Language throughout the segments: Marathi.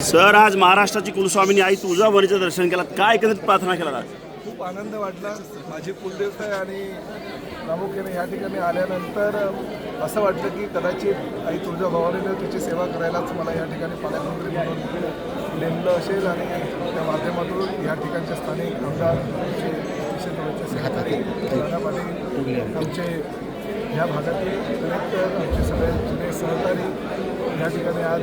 सर आज महाराष्ट्राची कुलस्वामिनी आई तुळजाभवानीचं दर्शन केलं. काय एकंदरीत प्रार्थना केला आज? खूप आनंद वाटला. माझी कुलदेवता आहे आणि प्रामुख्याने या ठिकाणी आल्यानंतर असं वाटलं की कदाचित आई तुळजाभवानीनं तिची सेवा करायलाच मला या ठिकाणी पालकमंत्री म्हणून नेमलं असेल आणि त्या माध्यमातून या ठिकाणचे स्थानिक आमदार आमचे अतिशय सहकारी पाटील आमचे ह्या भागातील कलेक्टर आमचे सगळे जुने सहकारी या ठिकाणी आज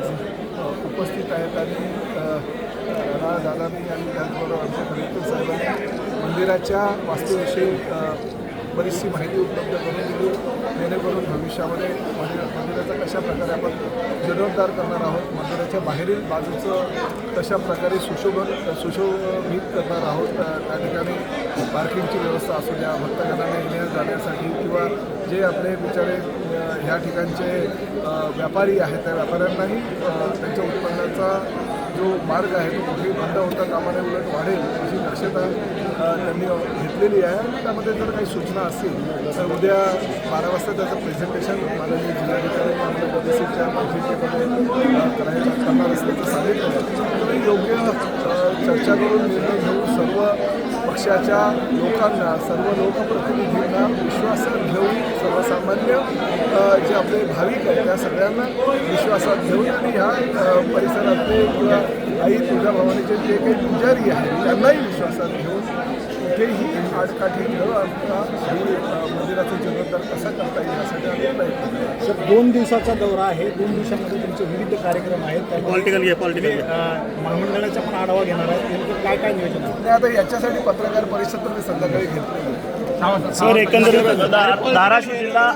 उपस्थित आहेत आणि अ, दादांनी आणि त्याचबरोबर आमच्या कलेक्टर साहेबांनी मंदिराच्या वास्तूविषयी बरीचशी माहिती उपलब्ध करून दिली. जेणेकरून भविष्यामध्ये मंदिर मंदिराचा कशा प्रकारे आपण जीर्णोद्धार करणार आहोत मंदिराच्या बाहेरील बाजूचं कशा प्रकारे सुशोभन सुशोभित करणार आहोत त्या ठिकाणी पार्किंगची व्यवस्था असू द्या भक्तगणांना येण्या जाण्यासाठी किंवा जे आपले बिचारे ह्या ठिकाणचे व्यापारी आहेत त्या व्यापाऱ्यांनाही त्यांच्या उत्पन्नाचा जो मार्ग आहे तो कुठेही बंद होता कामाने उलट वाढेल अशी दक्षता त्यांनी घेतलेली आहे. आणि त्यामध्ये जर काही सूचना असतील तर उद्या बारा वाजता त्याचं प्रेझेंटेशन माननीय जिल्हाधिकारी आम्हाला पॉलिसीच्या बैठकीमध्ये करायला करणार असल्याचं सांगितलं. तर योग्य चर्चा करून निर्णय घेऊन सर्व पक्षाच्या लोकांना सर्व लोकप्रतिनिधींना विश्वासात घेऊन सर्वसामान्य जे आपले भाविक आहेत त्या सगळ्यांना विश्वासात घेऊन आणि ह्या परिसरातले किंवा आई तुळजाभवानीचे जे काही पुजारी आहेत त्यांनाही विश्वासात घेऊन कुठेही आडकाठी न आणता ही अ, मंदिराचा जीर्णोद्धार कसा करता येईल यासाठी आम्ही प्रयत्न. सर दोन दिवसाचा दौरा आहे. दोन दिवसामध्ये तुमचे विविध कार्यक्रम आहेत. पॉलिटिकल घे पॉलिटिकल तुम्ही, महामंडळाचा पण आढावा घेणार आहे नेमकं काय काय नियोजन आहे? आता याच्यासाठी पत्रकार परिषद तर मी संध्याकाळी घेतली. सर एकंदरीत धाराशिव जिल्हा